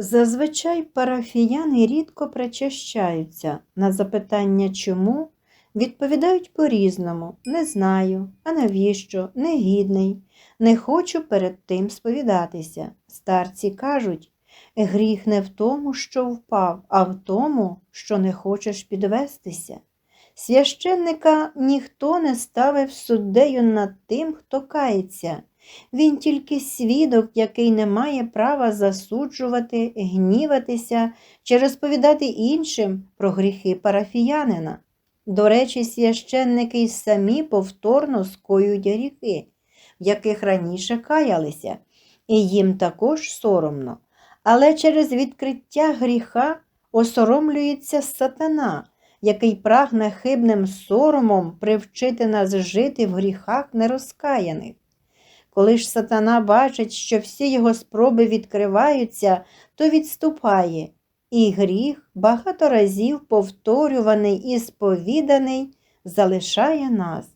Зазвичай парафіяни рідко причащаються. На запитання чому відповідають по-різному не знаю, а навіщо, негідний, не хочу перед тим сповідатися. Старці кажуть, гріх не в тому, що впав, а в тому, що не хочеш підвестися. Священника ніхто не ставив суддею над тим, хто кається. Він тільки свідок, який не має права засуджувати, гніватися чи розповідати іншим про гріхи парафіянина. До речі, священники й самі повторно скоюють гріхи, в яких раніше каялися, і їм також соромно. Але через відкриття гріха осоромлюється сатана, який прагне хибним соромом привчити нас жити в гріхах нерозкаяних. Коли ж сатана бачить, що всі його спроби відкриваються, то відступає, і гріх, багато разів повторюваний і сповіданий, залишає нас.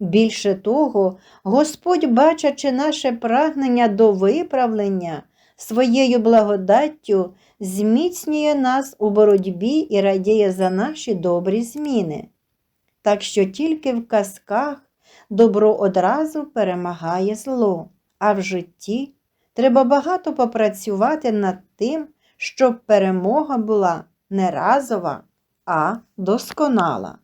Більше того, Господь, бачачи наше прагнення до виправлення, своєю благодаттю зміцнює нас у боротьбі і радіє за наші добрі зміни. Так що тільки в казках добро одразу перемагає зло, а в житті треба багато попрацювати над тим, щоб перемога була не разова, а досконала.